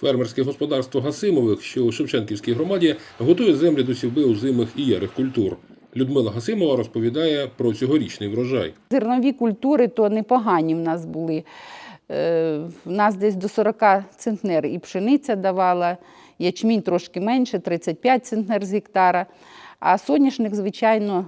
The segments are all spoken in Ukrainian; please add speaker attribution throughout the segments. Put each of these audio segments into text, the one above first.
Speaker 1: Фермерське господарство Гасимових, що у Шевченківській громаді, готує землі до сівби озимих і ярих культур. Людмила Гасимова розповідає про цьогорічний врожай.
Speaker 2: Зернові культури то непогані в нас були. Е, В нас десь до 40 центнер і пшениця давала, ячмінь трошки менше, 35 центнер з гектара. А соняшник, звичайно,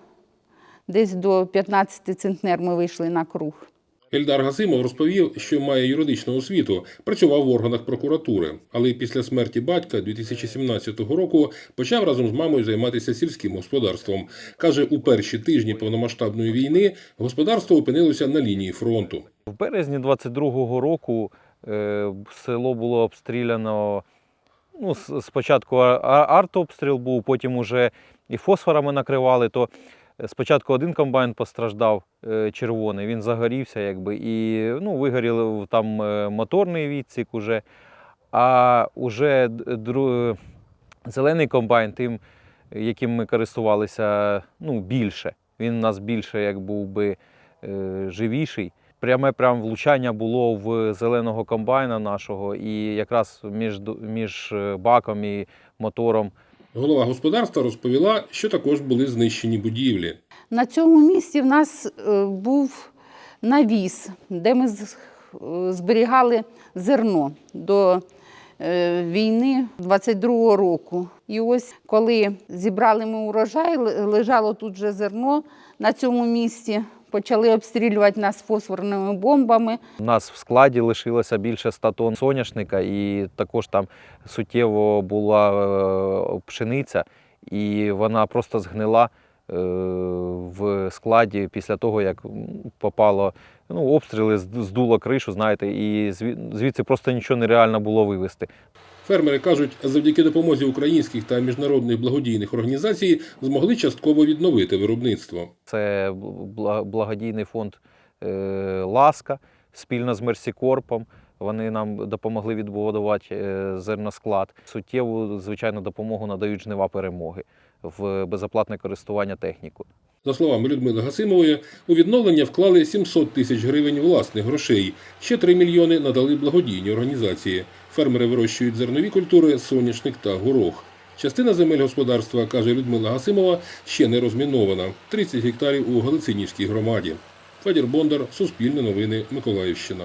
Speaker 2: десь до 15 центнер ми вийшли на круг.
Speaker 1: Ельдар Гасимов розповів, що має юридичну освіту, працював в органах прокуратури, але після смерті батька 2017 року почав разом з мамою займатися сільським господарством. Каже, у перші тижні повномасштабної війни господарство опинилося на лінії фронту.
Speaker 3: В березні 22-го року е, село було обстріляно. Ну, спочатку артобстріл був, потім уже і фосфорами накривали. То спочатку один комбайн постраждав е, червоний, він загорівся, якби, і ну, вигорів там е, моторний відсік уже. А уже дру- зелений комбайн, тим, яким ми користувалися, ну, більше. Він у нас більше як був би е, живіший. Пряме прям влучання було в зеленого комбайна нашого, і якраз між, між баком і мотором
Speaker 1: Голова господарства розповіла, що також були знищені будівлі.
Speaker 2: На цьому місці в нас е, був навіс, де ми е, зберігали зерно до е, війни 22-го року. І ось коли зібрали ми урожай, лежало тут же зерно на цьому місці. Почали обстрілювати нас фосфорними бомбами.
Speaker 3: У нас в складі лишилося більше 100 тонн соняшника, і також там суттєво була е, пшениця, і вона просто згнила е, в складі після того, як попало ну, обстріли, зд- здуло кришу, знаєте, і звідси просто нічого нереально було вивезти.
Speaker 1: Фермери кажуть, завдяки допомозі українських та міжнародних благодійних організацій змогли частково відновити виробництво.
Speaker 3: Це благодійний фонд е, Ласка спільно з Мерсікорпом. Вони нам допомогли відбудувати е, зерносклад. Суттєву, звичайно, допомогу надають жнива перемоги в безоплатне користування технікою.
Speaker 1: За словами Людмили Гасимової, у відновлення вклали 700 тисяч гривень власних грошей. Ще 3 мільйони надали благодійні організації. Фермери вирощують зернові культури, соняшник та горох. Частина земель господарства, каже Людмила Гасимова, ще не розмінована. 30 гектарів у Галицинівській громаді. Федір Бондар, Суспільне новини, Миколаївщина.